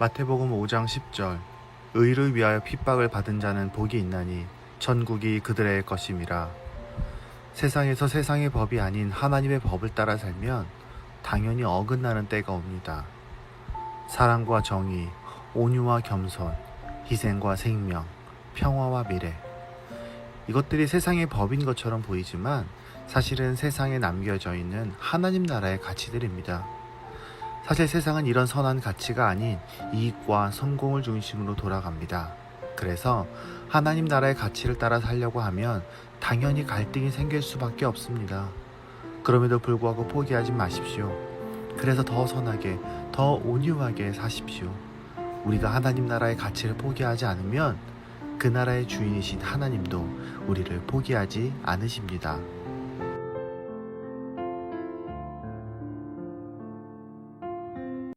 마태복음 5장 10절 의를 위하여 핍박을 받은 자는 복이 있나니 천국이 그들의 것임이라 세상에서 세상의 법이 아닌 하나님의 법을 따라 살면 당연히 어긋나는 때가 옵니다. 사랑과 정의, 온유와 겸손, 희생과 생명, 평화와 미래. 이것들이 세상의 법인 것처럼 보이지만 사실은 세상에 남겨져 있는 하나님 나라의 가치들입니다. 사실 세상은 이런 선한 가치가 아닌 이익과 성공을 중심으로 돌아갑니다. 그래서 하나님 나라의 가치를 따라 살려고 하면 당연히 갈등이 생길 수밖에 없습니다. 그럼에도 불구하고 포기하지 마십시오. 그래서 더 선하게, 더 온유하게 사십시오. 우리가 하나님 나라의 가치를 포기하지 않으면 그 나라의 주인이신 하나님도 우리를 포기하지 않으십니다.